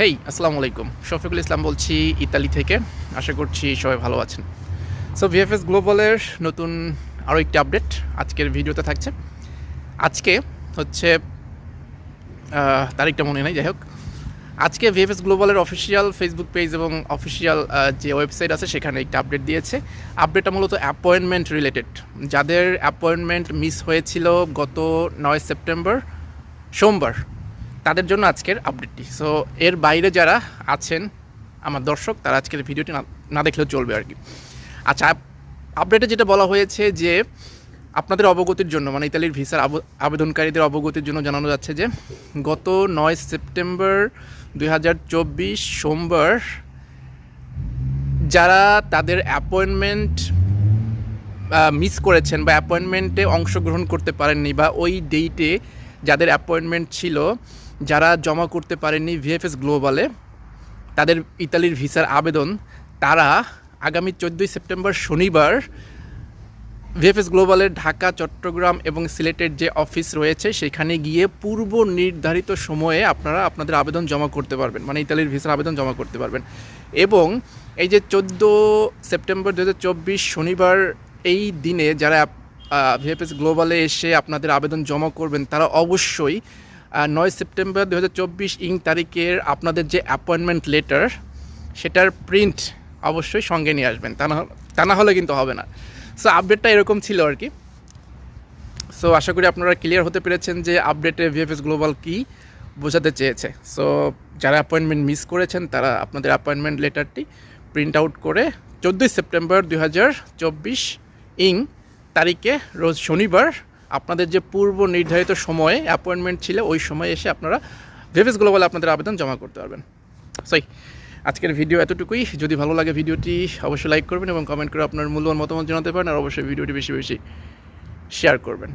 হেই আসসালামু আলাইকুম। শফিকুল ইসলাম বলছি ইতালি থেকে। আশা করছি সবাই ভালো আছেন। সো ভিএফএস গ্লোবালের নতুন আরও একটি আপডেট আজকের ভিডিওতে থাকছে। আজকে হচ্ছে তারিখটা মনে নেই, যাই হোক। আজকে ভিএফএস গ্লোবালের অফিসিয়াল ফেসবুক পেজ এবং অফিসিয়াল যে ওয়েবসাইট আছে, সেখানে একটা আপডেট দিয়েছে। আপডেটটা মূলত অ্যাপয়েন্টমেন্ট রিলেটেড যাদের অ্যাপয়েন্টমেন্ট মিস হয়েছিল গত নয় সেপ্টেম্বর, সোমবার তাদের জন্য আজকের আপডেটটি সো এর বাইরে যারা আছেন, আমার দর্শক, তারা আজকের ভিডিওটি না দেখলেও চলবে আর কি। আচ্ছা আপডেটে যেটা বলা হয়েছে যে, আপনাদের অবগতির জন্য মানে ইতালির ভিসার আবেদনকারীদের অবগতির জন্য জানানো যাচ্ছে যে, গত নয় সেপ্টেম্বর দু হাজার চব্বিশ সোমবার যারা তাদের অ্যাপয়েন্টমেন্ট মিস করেছেন বা অ্যাপয়েন্টমেন্টে অংশগ্রহণ করতে পারেননি বা ওই ডেটে যাদের অ্যাপয়েন্টমেন্ট ছিল যারা জমা করতে পারেননি ভিএফএস গ্লোবালে, তাদের ইতালির ভিসার আবেদন, তারা আগামী চোদ্দোই সেপ্টেম্বর শনিবার ভিএফএস গ্লোবালের ঢাকা, চট্টগ্রাম এবং সিলেটের যে অফিস রয়েছে, সেখানে গিয়ে পূর্ব নির্ধারিত সময়ে আপনারা আপনাদের আবেদন জমা করতে পারবেন মানে ইতালির ভিসার আবেদন জমা করতে পারবেন। এবং এই যে চোদ্দ সেপ্টেম্বর দু হাজার চব্বিশ শনিবার এই দিনে যারা ভিএফএস গ্লোবালে এসে আপনাদের আবেদন জমা করবেন, তারা অবশ্যই নয় সেপ্টেম্বর দু হাজার চব্বিশ ইং তারিখের আপনাদের যে অ্যাপয়েন্টমেন্ট লেটার সেটার প্রিন্ট অবশ্যই সঙ্গে নিয়ে আসবেন। তা না তা না হলে কিন্তু হবে না। সো আপডেটটা এরকম ছিল আর কি। সো আশা করি আপনারা ক্লিয়ার হতে পেরেছেন যে আপডেটে ভিএফএস গ্লোবাল কি বোঝাতে চেয়েছে। সো যারা অ্যাপয়েন্টমেন্ট মিস করেছেন, তারা আপনাদের অ্যাপয়েন্টমেন্ট লেটারটি প্রিন্ট আউট করে চোদ্দোই সেপ্টেম্বর দু হাজার চব্বিশ ইং তারিখে রোজ শনিবার আপনাদের যে পূর্ব নির্ধারিত সময়ে অ্যাপয়েন্টমেন্ট ছিল, ওই সময়ে এসে আপনারা ভেভেস গ্লোবালে আপনাদের আবেদন জমা করতে পারবেন। সই আজকের ভিডিও এতটুকুই। যদি ভালো লাগে ভিডিওটি অবশ্যই লাইক করবেন এবং কমেন্ট করে আপনার মূল্যবান মতামত জানাতে পারেন, আর অবশ্যই ভিডিওটি বেশি বেশি শেয়ার করবেন।